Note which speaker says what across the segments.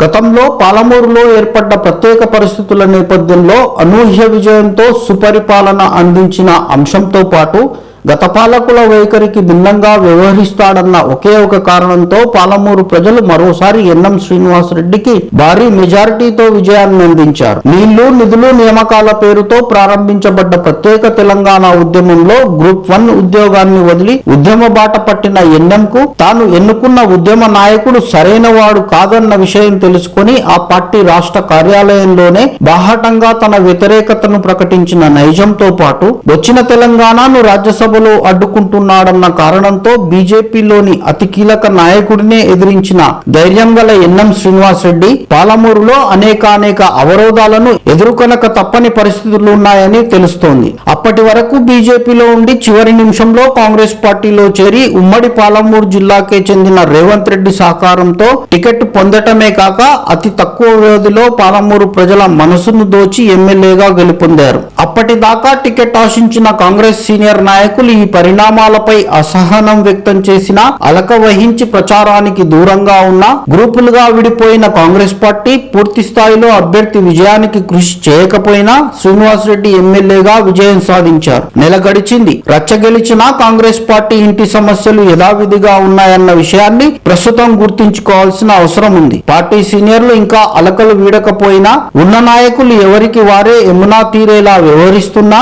Speaker 1: గతంలో పాలమూరులో ఏర్పడ్డ ప్రత్యేక పరిస్థితుల నేపథ్యంలో అనూహ్య విజయంతో సుపరిపాలన అందించిన అంశంతో పాటు గత పాలకుల వైఖరికి భిన్నంగా వ్యవహరిస్తాడన్న ఒకే ఒక కారణంతో పాలమూరు ప్రజలు మరోసారి ఎన్ఎం శ్రీనివాసరెడ్డికి భారీ మెజారిటీతో విజయాన్ని అందించారు. నీళ్ళు నిధులు నియామకాల పేరుతో ప్రారంభించబడ్డ ప్రత్యేక తెలంగాణ ఉద్యమంలో గ్రూప్ వన్ ఉద్యోగాన్ని వదిలి ఉద్యమ బాట పట్టిన ఎన్ఎం కు తాను ఎన్నుకున్న ఉద్యమ నాయకుడు సరైన వాడు కాదన్న విషయం తెలుసుకొని ఆ పార్టీ రాష్ట్ర కార్యాలయంలోనే బాహాటంగా తన వ్యతిరేకతను ప్రకటించిన నైజంతో పాటు వచ్చిన తెలంగాణను రాజ్యసభ రాజ్యసభలో అడ్డుకుంటున్నాడన్న కారణంతో బీజేపీలోని అతి కీలక నాయకుడినే ఎదిరించిన ధైర్యం గల ఎన్ఎం శ్రీనివాస్ రెడ్డి పాలమూరులో అనేకానేక అవరోధాలను ఎదుర్కొనక తప్పని పరిస్థితులు ఉన్నాయని తెలుస్తోంది. అప్పటి వరకు బీజేపీలో ఉండి చివరి నిమిషంలో కాంగ్రెస్ పార్టీలో చేరి ఉమ్మడి పాలమూరు జిల్లాకే చెందిన రేవంత్ రెడ్డి సహకారంతో టికెట్ పొందటమే కాక అతి తక్కువ వ్యవధిలో పాలమూరు ప్రజల మనసును దోచి ఎమ్మెల్యేగా గెలుపొందారు. అప్పటిదాకా టికెట్ ఆశించిన కాంగ్రెస్ సీనియర్ నాయకులు ఈ పరిణామాలపై అసహనం వ్యక్తం చేసినా అలక వహించి ప్రచారానికి దూరంగా ఉన్న గ్రూపులుగా విడిపోయిన కాంగ్రెస్ పార్టీ పూర్తి స్థాయిలో అభ్యర్థి విజయానికి కృషి చేయకపోయినా శ్రీనివాస్ రెడ్డి ఎమ్మెల్యేగా విజయం సాధించారు. నెల గడిచింది. రచ్చ గెలిచినా కాంగ్రెస్ పార్టీ ఇంటి సమస్యలు యథావిధిగా ఉన్నాయన్న విషయాన్ని ప్రస్తుతం గుర్తుంచుకోవాల్సిన అవసరం ఉంది. పార్టీ సీనియర్లు ఇంకా అలకలు వీడకపోయినా ఉన్న నాయకులు ఎవరికి వారే యమునా తీరేలా వ్యవహరిస్తున్నా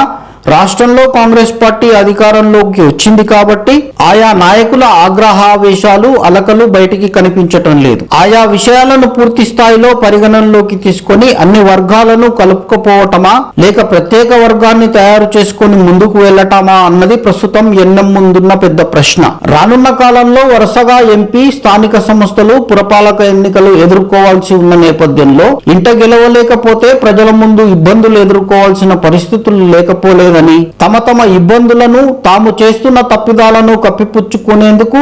Speaker 1: రాష్ట్రంలో కాంగ్రెస్ పార్టీ అధికారంలోకి వచ్చింది కాబట్టి ఆయా నాయకుల ఆగ్రహావేశాలు అలకలు బయటికి కనిపించటం లేదు. ఆయా విషయాలను పూర్తి స్థాయిలో పరిగణనలోకి తీసుకొని అన్ని వర్గాలను కలుపుకపోవటమా లేక ప్రత్యేక వర్గాన్ని తయారు చేసుకుని ముందుకు వెళ్ళటమా అన్నది ప్రస్తుతం ఎన్నం ముందున్న పెద్ద ప్రశ్న. రానున్న కాలంలో వరుసగా ఎంపీ స్థానిక సంస్థలు పురపాలక ఎన్నికలు ఎదుర్కోవాల్సి ఉన్న నేపథ్యంలో ఇంట గెలవలేకపోతే ప్రజల ముందు ఇబ్బందులు ఎదుర్కోవాల్సిన పరిస్థితులు లేకపోలేదు చేస్తున్నారని తమ తమ ఇబ్బందులను తాము చేస్తున్న తప్పిదాలను కప్పిపుచ్చుకునేందుకు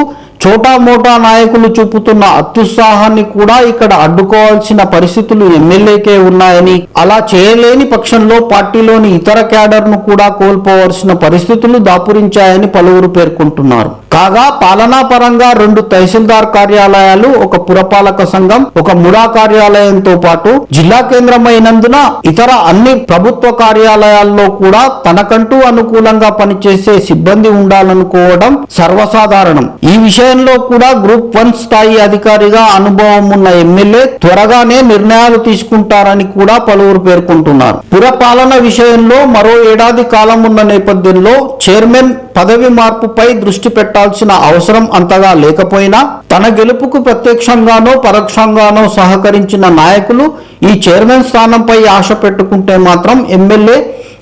Speaker 1: మోటా నాయకులు చూపుతున్న అత్యుత్సాహాన్ని కూడా ఇక్కడ అడ్డుకోవాల్సిన పరిస్థితులు ఎమ్మెల్యేకే ఉన్నాయని అలా చేయలేని పక్షంలో పార్టీలోని ఇతర క్యాడర్ను కూడా కోల్పోవలసిన పరిస్థితులు దాపురించాయని పలువురు పేర్కొంటున్నారు. కాగా పాలనా పరంగా రెండు తహసీల్దార్ కార్యాలయాలు ఒక పురపాలక సంఘం ఒక ముడా కార్యాలయంతో పాటు జిల్లా కేంద్రమైనందున ఇతర అన్ని ప్రభుత్వ కార్యాలయాల్లో కూడా తనకంటూ అనుకూలంగా పనిచేసే సిబ్బంది ఉండాలనుకోవడం సర్వసాధారణం. ఈ విషయం విషయంలో కూడా గ్రూప్ వన్ స్థాయి అధికారిగా అనుభవం ఉన్న ఎమ్మెల్యే త్వరగానే నిర్ణయాలు తీసుకుంటారని కూడా పలువురు పేర్కొంటున్నారు. పురపాలన విషయంలో మరో ఏడాది కాలం ఉన్న నేపథ్యంలో చైర్మన్ పదవి మార్పుపై దృష్టి పెట్టాల్సిన అవసరం అంతగా లేకపోయినా తన గెలుపుకు ప్రత్యక్షంగానో పరోక్షంగానో సహకరించిన నాయకులు ఈ చైర్మన్ స్థానంపై ఆశ పెట్టుకుంటే మాత్రం ఎమ్మెల్యే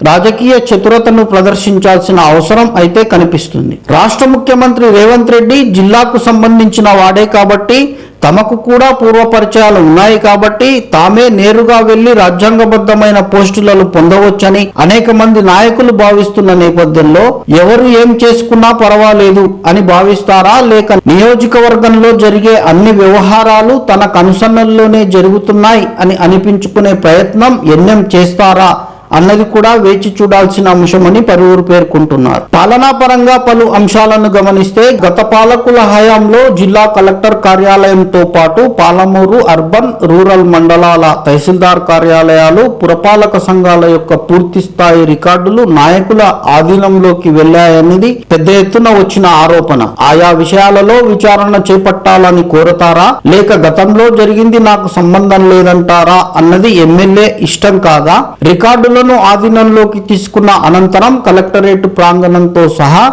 Speaker 1: రాజకీయ చతురతను ప్రదర్శించాల్సిన అవసరం అయితే కనిపిస్తుంది. రాష్ట్ర ముఖ్యమంత్రి రేవంత్ రెడ్డి జిల్లాకు సంబంధించిన వాడే కాబట్టి తమకు కూడా పూర్వపరిచయాలు ఉన్నాయి కాబట్టి తామే నేరుగా వెళ్ళి రాజ్యాంగబద్ధమైన పోస్టులను పొందవచ్చని అనేక మంది నాయకులు భావిస్తున్న నేపథ్యంలో ఎవరు ఏం చేసుకున్నా పర్వాలేదు అని భావిస్తారా లేక నియోజకవర్గంలో జరిగే అన్ని వ్యవహారాలు తన కనుసన్నల్లోనే జరుగుతున్నాయి అని అనిపించుకునే ప్రయత్నం ఎన్ఎం చేస్తారా? అన్నది కూడా వేచి చూడాల్సిన అంశమని పలువురు పేర్కొంటున్నారు. పాలనా పరంగా పలు అంశాలను గమనిస్తే గత పాలకుల హయాంలో జిల్లా కలెక్టర్ కార్యాలయంతో పాటు పాలమూరు అర్బన్ రూరల్ మండలాల తహసీల్దార్ కార్యాలయాలు పురపాలక సంఘాల యొక్క పూర్తి స్థాయి రికార్డులు నాయకుల ఆధీనంలోకి వెళ్ళాయన్నది పెద్ద ఎత్తున వచ్చిన ఆరోపణ. ఆయా విషయాలలో విచారణ చేపట్టాలని కోరతారా? లేక గతంలో జరిగింది నాకు సంబంధం లేదంటారా? అన్నది ఎమ్మెల్యే ఇష్టం కాగా రికార్డులను ఆధీనంలోకి తీసుకున్న అనంతరం కలెక్టరేట్ ప్రాంగణంతో సహా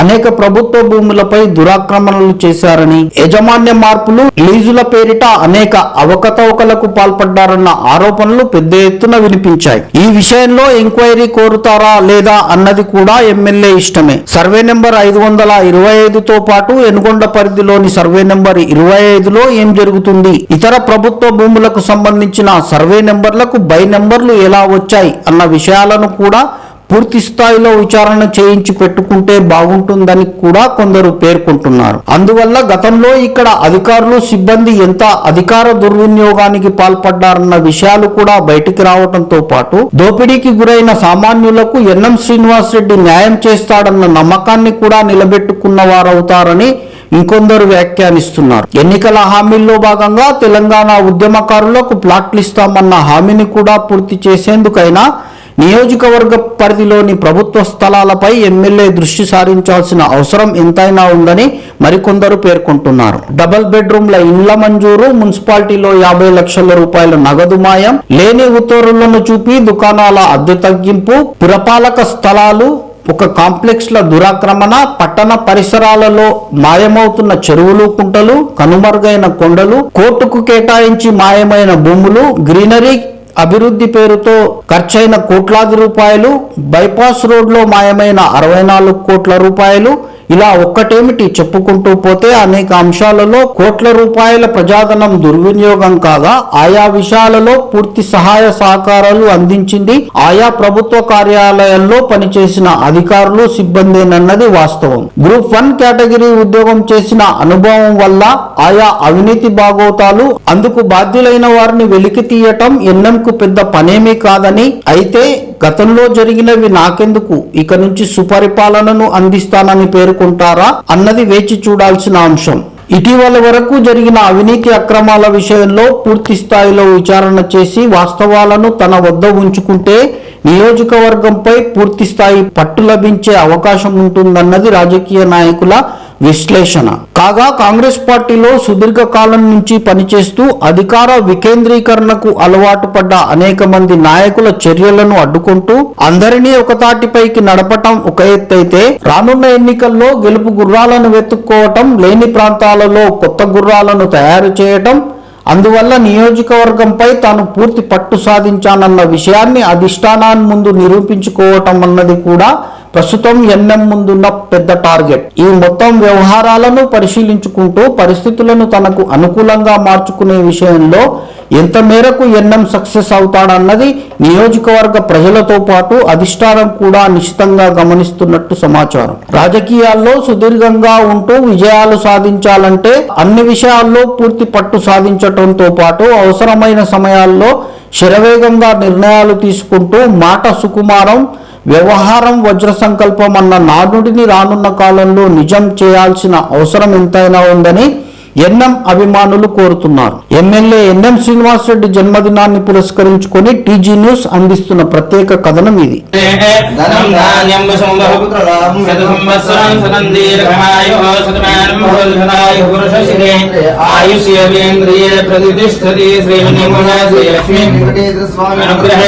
Speaker 1: అనేక ప్రభుత్వ భూములపై దురాక్రమణలు చేశారని యాజమాన్య మార్పులు లీజుల పేరిట అనేక అవకతవకలకు పాల్పడ్డారన్న ఆరోపణలు పెద్ద ఎత్తున వినిపించాయి. ఈ విషయంలో ఎంక్వైరీ కోరుతారా లేదా అన్నది కూడా ఎమ్మెల్యే ఇష్టమే. సర్వే నెంబర్ ఐదు వందల ఇరవై ఐదుతో పాటు ఎనుగొండ పరిధిలోని సర్వే నెంబర్ ఇరవై ఐదులో ఏం జరుగుతుంది? ఇతర ప్రభుత్వ భూములకు సంబంధించిన సర్వే నెంబర్లకు బై నెంబర్లు ఎలా వచ్చాయి? అన్న విషయాలను కూడా పూర్తి స్థాయిలో విచారణ చేయించి పెట్టుకుంటే బాగుంటుందని కూడా కొందరు పేర్కొంటున్నారు. అందువల్ల గతంలో ఇక్కడ అధికారులు సిబ్బంది ఎంత అధికార దుర్వినియోగానికి పాల్పడ్డారన్న విషయాలు కూడా బయటికి రావడంతో పాటు దోపిడీకి గురైన సామాన్యులకు ఎన్ఎం శ్రీనివాస్ రెడ్డి న్యాయం చేస్తాడన్న నమ్మకాన్ని కూడా నిలబెట్టుకున్న వారవుతారని ఇంకొందరు వ్యాఖ్యానిస్తున్నారు. ఎన్నికల హామీల్లో భాగంగా తెలంగాణ ఉద్యమకారులకు ప్లాట్లు ఇస్తామన్న హామీని కూడా పూర్తి చేసేందుకైనా నియోజకవర్గ పరిధిలోని ప్రభుత్వ స్థలాలపై ఎమ్మెల్యే దృష్టి సారించాల్సిన అవసరం ఎంతైనా ఉందని మరికొందరు పేర్కొంటున్నారు. డబుల్ బెడ్రూమ్ల ఇండ్ల మంజూరు మున్సిపాలిటీలో యాభై లక్షల రూపాయల నగదు మాయం లేని ఉత్తర్వులను చూపి దుకాణాల అద్దె తగ్గింపు పురపాలక స్థలాలు ఒక కాంప్లెక్స్ల దురాక్రమణ పట్టణ పరిసరాలలో మాయమవుతున్న చెరువులు కుంటలు కనుమరుగైన కొండలు కోర్టుకు కేటాయించి మాయమైన భూములు గ్రీనరీ అభివృద్ధి పేరుతో ఖర్చైన కోట్లాది రూపాయలు బైపాస్ రోడ్లో మాయమైన అరవై నాలుగు కోట్ల రూపాయలు ఇలా ఒక్కటేమిటి చెప్పుకుంటూ పోతే అనేక అంశాలలో కోట్ల రూపాయల ప్రజాధనం దుర్వినియోగం కాగా ఆయా విషయాలలో పూర్తి సహాయ సహకారాలు అందించింది ఆయా ప్రభుత్వ కార్యాలయాల్లో పనిచేసిన అధికారులు సిబ్బందేనన్నది వాస్తవం. గ్రూప్ వన్ కేటగిరీ ఉద్యోగం చేసిన అనుభవం వల్ల ఆయా అవినీతి బాగోతాలు అందుకు బాధ్యులైన వారిని వెలికి తీయటం ఎన్నంకు పెద్ద పనేమీ కాదని అయితే గతంలో జరిగినవి నాకెందుకు? ఇక నుంచి సుపరిపాలనను అందిస్తానని చేరుకుంటారా అన్నది వేచి చూడాల్సిన అంశం. ఇటీవల వరకు జరిగిన అవినీతి అక్రమాల విషయంలో పూర్తి స్థాయిలో విచారణ చేసి వాస్తవాలను తన వద్ద ఉంచుకుంటే నియోజకవర్గంపై పూర్తి స్థాయి పట్టు లభించే అవకాశం ఉంటుందన్నది రాజకీయ నాయకుల విశ్లేషణ. కాగా కాంగ్రెస్ పార్టీలో సుదీర్ఘకాలం నుంచి పనిచేస్తూ అధికార వికేంద్రీకరణకు అలవాటు పడ్డ అనేక మంది నాయకుల చర్యలను అడ్డుకుంటూ అందరినీ ఒకతాటిపైకి నడపటం ఒక ఎత్తైతే రానున్న ఎన్నికల్లో గెలుపు గుర్రాలను వెతుక్కోవటం లేని ప్రాంతాలలో కొత్త గుర్రాలను తయారు చేయటం అందువల్ల నియోజకవర్గంపై తాను పూర్తి పట్టు సాధించానన్న విషయాన్ని అధిష్టానాన్ని ముందు నిరూపించుకోవటం అన్నది కూడా ప్రస్తుతం ఎన్ఎం ముందున్న పెద్ద టార్గెట్. ఈ మొత్తం వ్యవహారాలను పరిశీలించుకుంటూ పరిస్థితులను తనకు అనుకూలంగా మార్చుకునే విషయంలో ఎంత మేరకు ఎన్ఎం సక్సెస్ అవుతాడన్నది నియోజకవర్గ ప్రజలతో పాటు అధిష్టానం కూడా నిశ్చితంగా గమనిస్తున్నట్టు సమాచారం. రాజకీయాల్లో సుదీర్ఘంగా ఉంటూ విజయాలు సాధించాలంటే అన్ని విషయాల్లో పూర్తి పట్టు సాధించటంతో పాటు అవసరమైన సమయాల్లో శరవేగంగా నిర్ణయాలు తీసుకుంటూ మాట సుకుమారం వ్యవహారం వజ్ర సంకల్పం అన్న నానుడిని రానున్న కాలంలో నిజం చేయాల్సిన అవసరం ఎంతైనా ఉందని ఎన్ఎం అభిమానులు కోరుతున్నారు. ఎమ్మెల్యే ఎన్ఎం శ్రీనివాసరెడ్డి జన్మదినాన్ని పురస్కరించుకొని టీజీ న్యూస్ అందిస్తున్న ప్రత్యేక కథనం ఇది.
Speaker 2: అనుగ్రహ